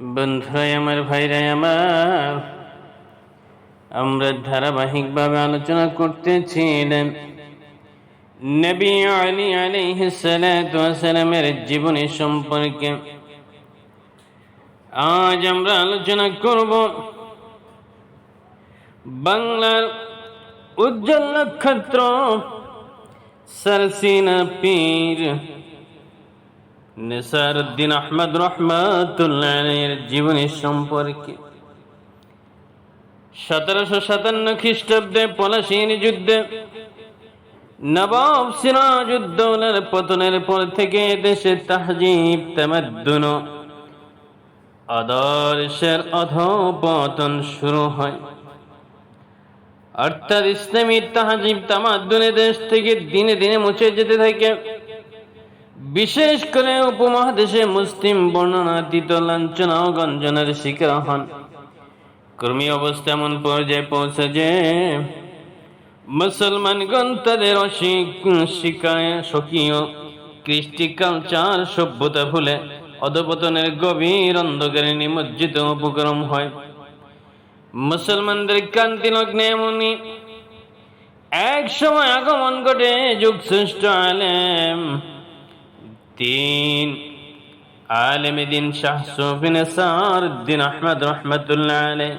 বন্ধুরাই আমার ভাইরাই আমার, আমরা ধারাবাহিকভাবে আলোচনা করতেছিলেন। নবী আলী আলাইহিসসালামের জীবনী সম্পর্কে। আজ আমরা আলোচনা করব বাংলার উজ্জ্বল নক্ষত্র সরসিনা পীর। নিসারুদ্দিন আহমদ রহমাতুল্লাহের জীবনী সম্পর্কে। সতেরোশো সাতান্ন খ্রিস্টাব্দে পলাশিনী যুদ্ধে নবাব সিরাজউদ্দৌলার পতনের পর থেকে দেশে তাহজিব, তামাদ্দুন, আদর্শের অধপতন শুরু হয়। অর্থাৎ ইসলামী তাহাজিব, তামাদ্দুনে দেশ থেকে দিনে দিনে মুছে যেতে থাকে। বিশেষ করে উপমহাদেশে মুসলিম বর্ণনাতীত লাঞ্ছনা ও গঞ্জনের শিকার হন। কর্মী অবস্থা এমন পর্যায়ে পৌঁছে যে মুসলমানগণ তাদের শিকায় স্বকীয় কৃষ্টি কালচার সভ্যতা ভুলে অধপতনের গভীর অন্ধকারে নিমজ্জিত উপক্রম হয়। মুসলমানদের কান্তি লগ্নে এমনই এক সময় আগমন ঘটে যুগ শ্রেষ্ঠ আলেম তিন আলেম দিন শাহ সুফিন সারুদ্দিন আহমদ রহমতুল্লাহ আলে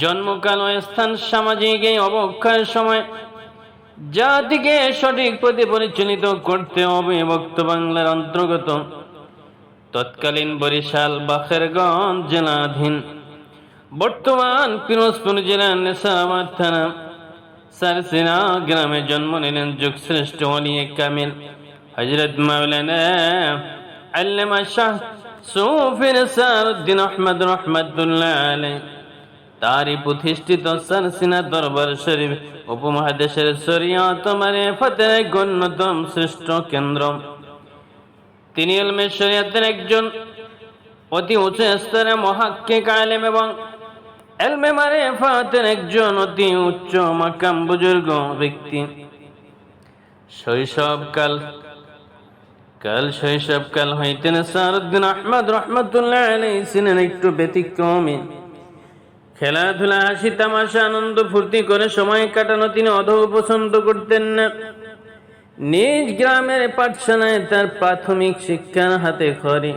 জন্মকাল স্থান সামাজিক এই অবক্ষয়ের সময় জাতিকে সঠিক প্রতি পরিচালিত করতে হবে ভক্ত বাংলার অন্তর্গত। তৎকালীন বরিশাল, বাখেরগঞ্জ জেলাধীন। বর্তমান পিরোজপুর জেলার নেশাবাদ থানা, সারসিনা গ্রামে জন্ম নিলেন যুগশ্রেষ্ঠ অলিয়ে কামিল। হজরত মাওলানা আল্লামা শাহ সুফির সারুদ্দিন আহমদ রহমতুল্লাহ আলাই তারই প্রতিষ্ঠিত সারসিনা দরবার শরীফ উপমহাদেশের শরীয়ত মানে ফতের গণ্যতম শ্রেষ্ঠ কেন্দ্র। তিনি এলমে শরীয়তের একজন অতি উঁচু স্তরে মহাক্কিক আলেম এবং এলমে মারে ফাতের একজন অতি উচ্চ মাকাম বুজুর্গ ব্যক্তি। শৈশবকাল কাল শৈশবকাল হইতেন সারুদ্দিন আহমদ রহমতুল্লাহ আলাই ছিলেন একটু ব্যতিক্রমী। খেলাধুলা, হাসি, তামাশা, আনন্দ ফুর্তি করে সময় কাটানো তিনি অধৌ পছন্দ করতেন না। নিজ গ্রামের পাঠশালায় তার প্রাথমিক শিক্ষার হাতে খড়ি।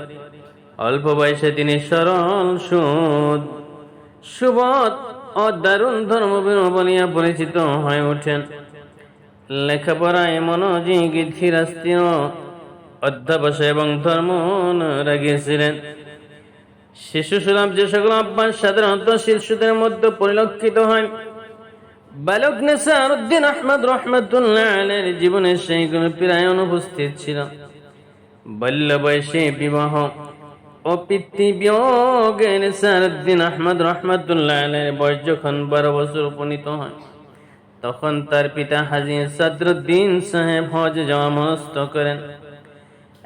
অল্প বয়সে তিনি সরল, সুদ সুবত ও দারুণ ধর্মবীর বলিয়া পরিচিত হয়ে ওঠেন। লেখাপড়ায় মনোযোগী ধীরাস্তীয় অধ্যাবসায় এবং ধর্ম রাগিয়েছিলেন শিশু সুলভ যে সকল অভ্যাস সাধারণত শিশুদের মধ্যে পরিলক্ষিত হয়। বালক নেসারুদ্দিন আহমদ রহমতুল্লাহ আলের জীবনে সেইগুলো প্রায় অনুপস্থিত ছিল। বাল্য বয়সে বিবাহ ও পিতৃবিয়োগে নেসারুদ্দিন আহমদ রহমতুল্লাহ বয়স যখন বারো বছর উপনীত হয়, তখন তার পিতা হাজি সদরুদ্দিন সাহেব হজ যাওয়া মনস্থ করেন।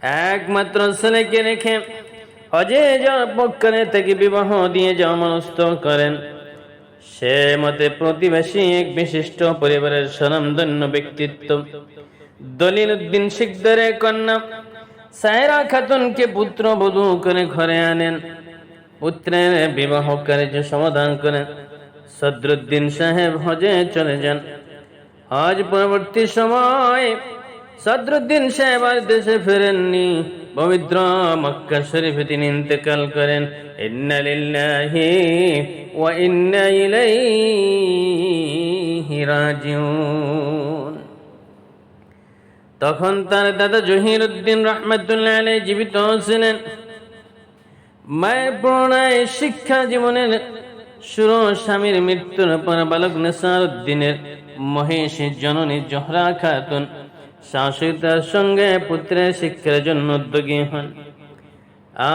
একমাত্র ছেলেকে রেখে হজে যাওয়ার থেকে বিবাহ দিয়ে যাওয়া মনস্থ করেন। সে মতে প্রতিবেশী এক বিশিষ্ট পরিবারের স্বনামধন্য ব্যক্তিত্ব। দলিল উদ্দিন শিকদারের কন্যা সায়রা খাতুনকে পুত্র বধূ করে ঘরে আনেন। পুত্রের বিবাহ কার্য সমাধান করেন। সদরুদ্দিন সাহেব হজে চলে যান। হজ পরবর্তী সময় সদরুদ্দিন সাহেব আর দেশে ফেরেননি। পবিত্র মক্কা শরীফে তিনি ইন্তেকাল করেন। তখন তার দাদা জহির উদ্দিন রহমতুল্লাহ জীবিত ছিলেন। মায়ের প্রণয় শিক্ষা জীবনের সুর স্বামীর মৃত্যুর পর বালক নেসার উদ্দিনের মহেশের জননী জহরা খাতুন শাশুড়িতার সঙ্গে পুত্রের শিক্ষার জন্য উদ্যোগী হন।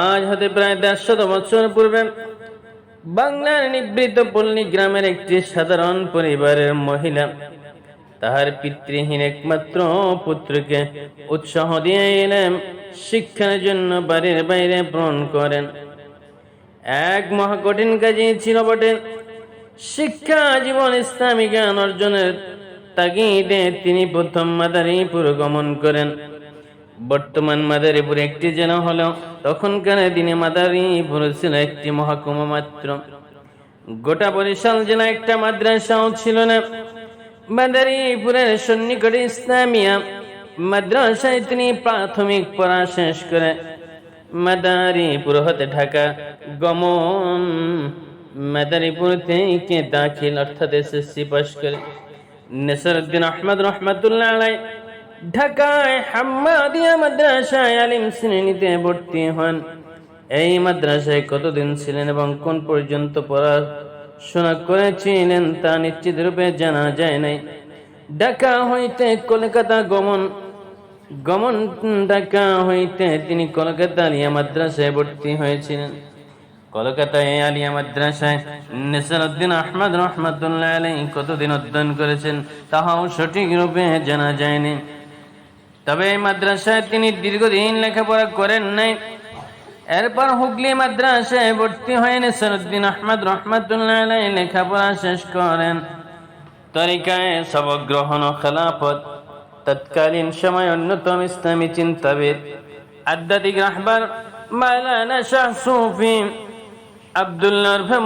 আজ হতে প্রায় দেড়শত বছর পূর্বে বাংলার নিবৃত পল্লী গ্রামের একটি সাধারণ পরিবারের মহিলা তাহার পিতৃহীন একমাত্র পুত্রকে উৎসাহ দিয়ে এলেন, শিক্ষার জন্য বাড়ির বাইরে প্রেরণ করেন। এক মহাকঠিন কাজে ছিল বটে। শিক্ষা, জীবন ইসলামী জ্ঞান অর্জনের তাগিদে তিনি প্রথম মাদারীপুর গমন করেন। বর্তমান মাদারীপুর একটি জেলা হলেও তখনকার দিনে মাদারীপুর ছিল একটি মহকুমা মাত্র। গোটা বরিশাল জেলা একটা মাদ্রাসাও ছিল না। মাদারীপুরের সন্নিকটে ইসলামিয়া মাদ্রাসায় তিনি প্রাথমিক পড়া শেষ করে মাদারীপুর হতে ঢাকা গমন মাদারীপুর থেকে দাখিল অর্থাৎ এসএসসি পাশ করে। নেসারউদ্দিন আহমদ রহমাতুল্লাহ ঢাকায় হাম্মাদিয়া মাদ্রাসায় আলিম শ্রেণীতে ভর্তি হন। এই মাদ্রাসায় কতদিন ছিলেন এবং কোন পর্যন্ত পড়াশোনা করেছিলেন তা নিশ্চিত রূপে জানা যায় নাই। ঢাকা হইতে কলকাতা গমন গমন ঢাকা হইতে তিনি কলকাতা আলিয়া মাদ্রাসায় ভর্তি হয়েছিলেন। কলকাতায় আলিয়া মাদ্রাসায় অধ্যয়ন করেছেন তাহাও সঠিক রূপে জানা যায়নি। তবে এই মাদ্রাসায় তিনি দীর্ঘদিন লেখাপড়া করেন নাই। এরপর হুগলি মাদ্রাসায় ভর্তি হয়ে নেসারউদ্দিন আহমদ রহমতুল্লাহ লেখাপড়া শেষ করেন। তরিকায় সবক গ্রহণ ও খেলাফত, তৎকালীন সময় অন্যতম ইসলামী চিন্তাবিদ, আধ্যাত্মিক রাহবার মাওলানা শাহ সুফি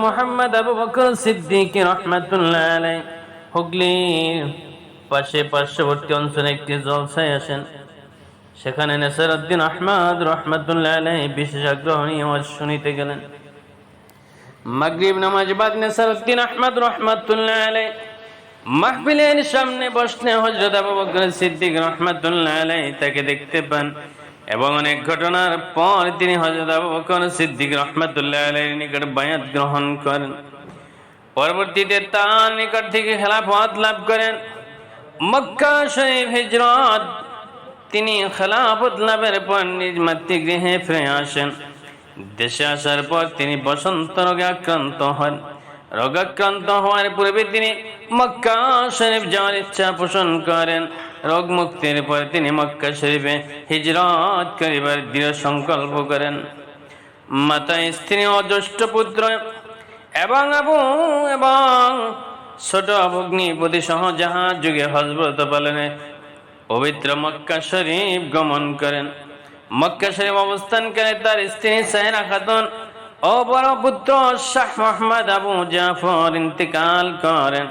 মোহাম্মদ আবু বকর সিদ্দিক রহমাতুল্লাহ আলাই পাশে পার্শ্ববর্তী অঞ্চলে একটি জলসায় আসেন। সেখানে আহমদ আলাই বিশেষ আওয়াজ শুনিতে গেলেন। মাগরিব নামাজ বাদ নেসারউদ্দিন আহমদ আলাই সামনে বসলে হজরত আবু বকর সিদ্দিক রহমাতুল্লাহ আলাই তাকে দেখতে পান। এবং অনেক ঘটনার পর তিনি হজরত আবু বকর সিদ্দিক রহমাতুল্লাহ আলাইহির নিকট বায়াত গ্রহণ করেন। পরবর্তীতে তার নিকট থেকে খেলাফত লাভ করেন। মক্কা শরীফ হিজরত, তিনি খেলাফত লাভের পর নিজ মাতৃগৃহে ফিরে আসেন। দেশে আসার পর তিনি বসন্ত রোগে আক্রান্ত হন। রোগাক্রান্ত হওয়ার পূর্বে তিনি মক্কা শরীফ যাওয়ার ইচ্ছা পোষণ করেন। রোগ মুক্তির পর তিনি মক্কা শরীফে হিজরত করিবার দৃঢ় সংকল্প করেন। মাতা স্ত্রী ও জ্যেষ্ঠ পুত্র এবং আবু এবং ছোট অগ্নিপতি সহ জাহাজ যুগে হজরত পালনে পবিত্র মক্কা শরীফ গমন করেন। মক্কা শরীফ অবস্থানকালে তার স্ত্রী সাহেরা খাতুন ও পুত্র শাহ মোহাম্মদ আবু জাফর ইন্তেকাল করেন।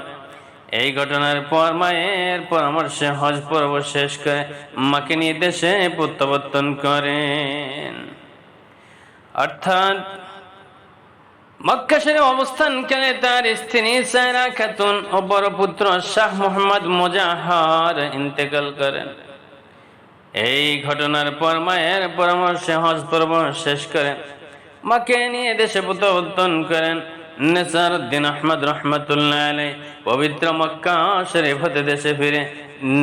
এই ঘটনার পর মায়ের পরামর্শে হজ পর্ব শেষ করে মাকে নিয়ে দেশে প্রত্যাবর্তন করেন। অর্থাৎ মক্কা শরীফ অবস্থানকালে তার স্ত্রী সায়রা খাতুন ও বড় পুত্র শাহ মোহাম্মদ মোজাহার ইন্তেকাল করেন। এই ঘটনার পর মায়ের পরামর্শে হজ পর্ব শেষ করেন। মাকে নিয়ে দেশে প্রত্যাবর্তন করেন। নেসারুদ্দিন আহমদ রহমতুল্লাহ আলাই পবিত্র মক্কা শরীফ হতে দেশে ফিরে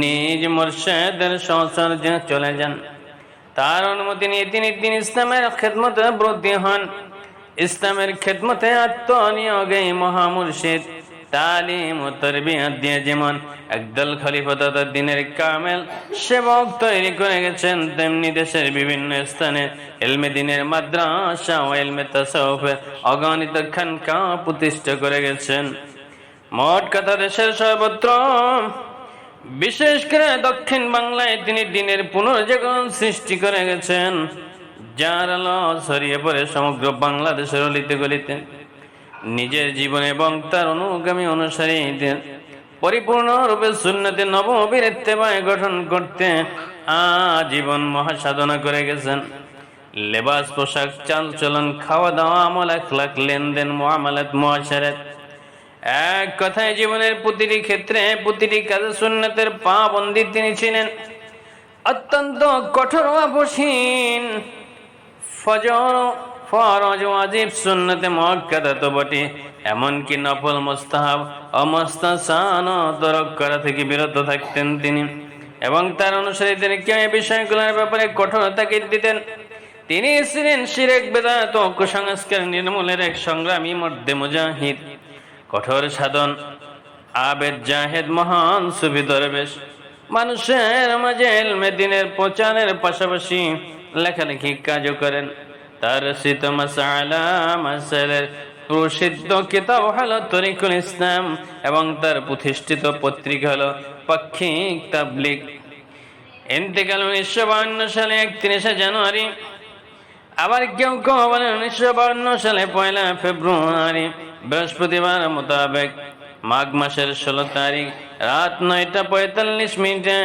নিজ মুর্শেদের সংসার চলে যান। তার অনুমতি নিয়ে তিনি তিনি ইসলামের খেদমতে ব্রতী হন। ইসলামের খেদমতে আত্মনিয়োগে মহামুর্শিদ। তালিম ও তরবিয়ত দিয়ে যেমন একদল খলিফা তথা দিনের কামেল, সেবক তৈরি করে গেছেন তেমনি দেশের বিভিন্ন স্থানে। এলমে দিনের মাদ্রাসা ও এলমে তাসাউফের অগণিত খানকা প্রতিষ্ঠা করে গেছেন। মোট কথা দেশের সর্বত্র। বিশেষ করে দক্ষিণ বাংলায় তিনি দিনের পুনর্জাগরণ সৃষ্টি করে গেছেন। যার আলো ছড়িয়ে পড়ে সমগ্র বাংলাদেশের অলিতে গলিতে। নিজের জীবন এবং তার অনুগামী অনুসারীদের পরিপূর্ণরূপে সুন্নতি নবমীর ইত্তেবায় গঠন করতে আজীবন মহাসাধনা করে গেছেন। লেবাস, পোশাক, চাল চলন খাওয়া দাওয়া আমল একলাক লেনদেন মোয়ামালাত মহাসারাত এক কথায় জীবনের প্রতিটি ক্ষেত্রে, প্রতিটি কাজে সুন্নতের পা বন্দি তিনি ছিলেন। অত্যন্ত কঠোর অবসীন ফজর ফরজ ওয়াজিব সুন্নতে মুআক্কাদা তো বটে। এমনকি নফল মুস্তাহাব অমস্তাসান তরক করা থেকে বিরত থাকতেন তিনি। এবং তার অনুসারীদেরকে এই বিষয়গুলোর ব্যাপারে কঠোর তাকিদ দিতেন? তিনি ছিলেন শিরেক বেদাত কুসংস্কার নির্মূলের এক সংগ্রামী মধ্যে মুজাহিদ। কঠোর সাধন, আবেদ জাহেদ মহান সুফি দরবেশ। মানুষের মাঝে এলমে দিনের প্রচারের পাশাপাশি লেখালেখি কাজও করেন। রচিত মাসালা মাসালের প্রসিদ্ধ কিতাব হলো তরিকুল ইসলাম এবং তার প্রতিষ্ঠিত পত্রিকা হলো পাক্ষিক তাবলিক ইন্তেকাল উনিশশো বাউন্ন সালে একত্রিশে জানুয়ারি, আবার কেউ কেউ বলেন উনিশশো বাউন্ন সালে পয়লা ফেব্রুয়ারি, বৃহস্পতিবার মোতাবেক। মাঘ মাসের ষোলো তারিখ, রাত নয়টা পঁয়তাল্লিশ মিনিটে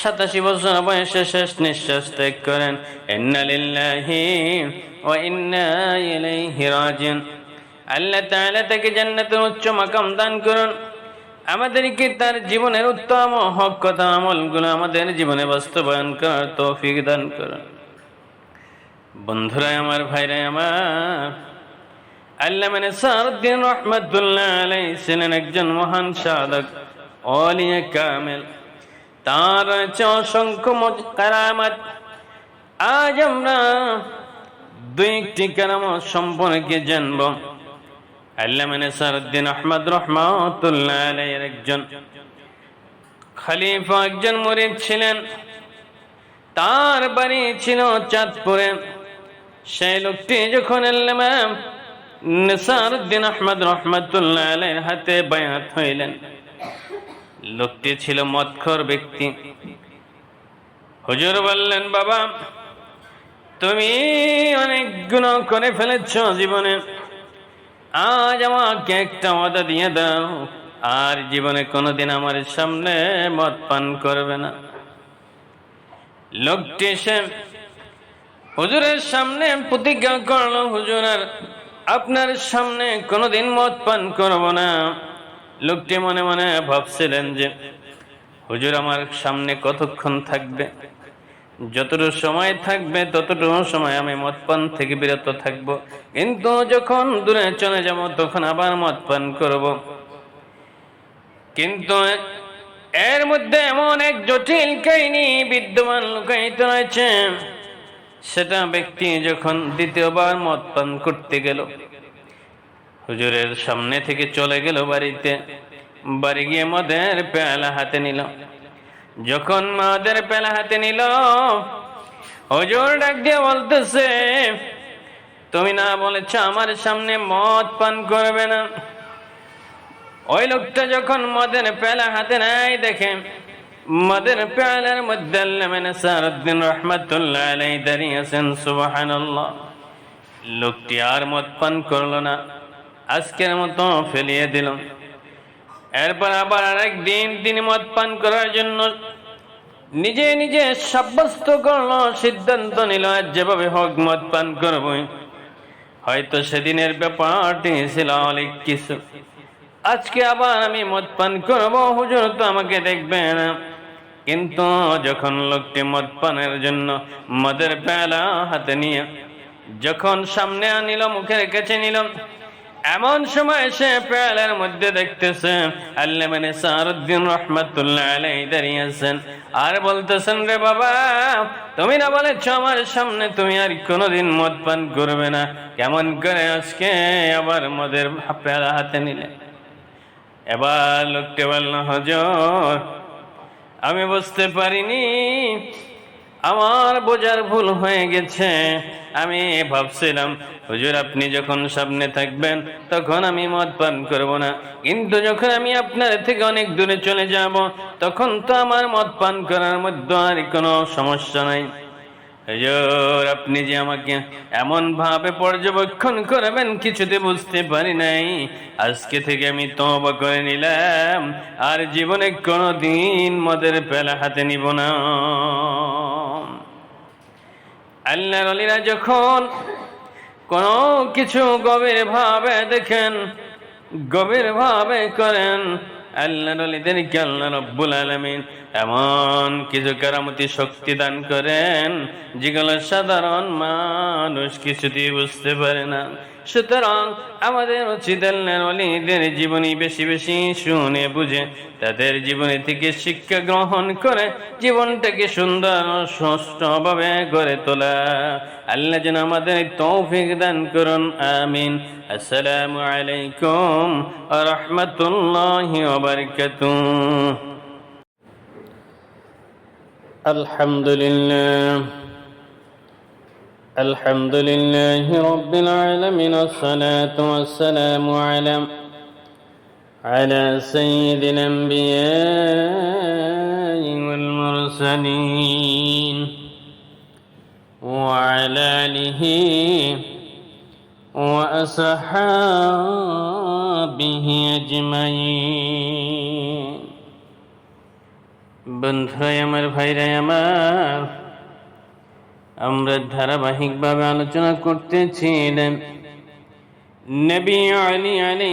সাতাশি বছর বয়সে শেষ নিঃশ্বাস ত্যাগ করেন। ইন্নালিল্লাহি ও আল্লাহ তাআলা তাকে জান্নাতের উচ্চ মাকাম দান করুন। আমাদেরকে তার জীবনের উত্তম হক কথা আমলগুলো আমাদের জীবনে বাস্তবায়ন করার তৌফিক দান করুন। বন্ধুরা, আমার ভাইরা, আমার ছিলেন একজন মহান সাধক অলিয়া কামেল। তার অসংখ্য কারামাত। আজ আমরা দুই একটি সম্পর্কে জানব। একজন একজন ছিলেন। তার বাড়ি ছিল চাঁদপুরে। সেই লোকটি যখন এলাম আহমদ রহমতুল্লাহ হাতে বায়াত হইলেন। লোকটি ছিল মৎখর ব্যক্তি। হুজুর বললেন, বাবা, তুমি অনেক গুণ করে ফেলেছ জীবনে। আজ আমাকে একটা ওয়াদা দিয়ে দাও। আর জীবনে কোনোদিন আমার সামনে মদ পান করবে না। লোকটি এসে হুজুরের সামনে প্রতিজ্ঞা করল, হুজুর, আর আপনার সামনে কোনোদিন মদ পান করব না। লোকটি মনে মনে ভাবছিলেন যে, হুজুর, আমার সামনে কতক্ষণ থাকবে? যতটুকু সময় থাকবে, ততটুকু সময় আমি মদ পান থেকে বিরত থাকব। কিন্তু যখন দূরে চলে যাব, তখন আবার মদ পান করব। কিন্তু এর মধ্যে এমন এক জটিল কাহিনী বিদ্যমান লুকায়িত রয়েছে। সেটা ব্যক্তি যখন দ্বিতীয়বার মদ পান করতে গেল, হুজুরের সামনে থেকে চলে গেল বাড়িতে। বাড়ি গিয়ে মদের পেয়ালা হাতে নিল। যখন মদের পেলা হাতে নিল, হুজুর ডাক দিয়ে বলতেছে, তুমি না বলেছ আমার সামনে মদ পান করবে না? ওই লোকটা যখন মদের পেলা হাতে নাই দেখে মদের পেয়ালার মধ্যে সারুদ্দিন রহমতুল্লাহ আলাই দাঁড়িয়ে আছেন সুবহানাল্লাহ লোকটি আর মদ পান করল না আজকের মতো ফেলিয়ে দিল এরপর আবার আরেক দিন তিনি মদ পান করার জন্য নিজে নিজে সাব্যস্ত করল সিদ্ধান্ত নিল আজ যেভাবে হোক মদ পান করবই হয়তো সেদিনের ব্যাপারটি ছিল অনেক কিছু আজকে আবার আমি মদ পান করব হুজুর তো আমাকে দেখবে না কিন্তু যখন লোকটি মদ পানের জন্য মদের পেলা হাতে নিয়ে যখন সামনে আনিল, মুখের কাছে নিল, এমন সময় সে পেয়ালের মধ্যে দেখতেছে আল্লাহ মানে সারুদ্দিন রহমতুল্লাহ আলাই দাঁড়িয়ে আছেন। আর বলতেছেন, রে বাবা, তুমি না বলেছ আমার সামনে তুমি আর কোনোদিন মদ পান করবে না। কেমন করে আজকে আবার মদের পেয়ালা হাতে নিলে? এবার লোকটি বলল, হজর আমি বুঝতে পারিনি। আমার বোঝার ভুল হয়ে গেছে। আমি ভাবছিলাম, হুজুর, আপনি যখন সামনে থাকবেন, তখন আমি মদ পান করব না। কিন্তু যখন আমি আপনার থেকে অনেক দূরে চলে যাব, তখন তো আমার মদ পান করার মধ্যে আর কোনো সমস্যা নাই। আপনি যে আমাকে এমন ভাবে পর্যবেক্ষণ করবেন, কিছুতে বুঝতে পারি নাই। আজকে থেকে আমি তবা করে নিলাম, আর জীবনে কোনো দিন মদের পেলা হাতে নিব না। আল্লাহর অলিরা যখন কোনো কিছু গভীর ভাবে দেখেন, গভীর ভাবে করেন আল্লাহর অলিদেরকে আল্লাহ রব্বুল আলমিন এমন কিছু কারামতি শক্তি দান করেন, যেগুলো সাধারণ মানুষ কিছুতেই বুঝতে পারে না। সুতরাং আমাদের উচিত আল্লাহর জীবনী বেশি বেশি শুনে বুঝে, তাদের জীবনী থেকে শিক্ষা গ্রহণ করে জীবনটাকে সুন্দর সুষ্ঠুভাবে গড়ে তোলা। আল্লাহ যেন আমাদের তৌফিক দান করুন, আমিন। আসসালামু আলাইকুম রহমতুল্লাহি ওবরকাতুহ الحمد لله الحمد لله رب العالمين والصلاة والسلام على على سيد الأنبياء والمرسلين وعلى آله وأصحابه أجمعين বন্ধুরাই আমার ভাইরাই আমার আমরা ধারাবাহিকভাবে আলোচনা করতেছিলেন। নবী আলী আলী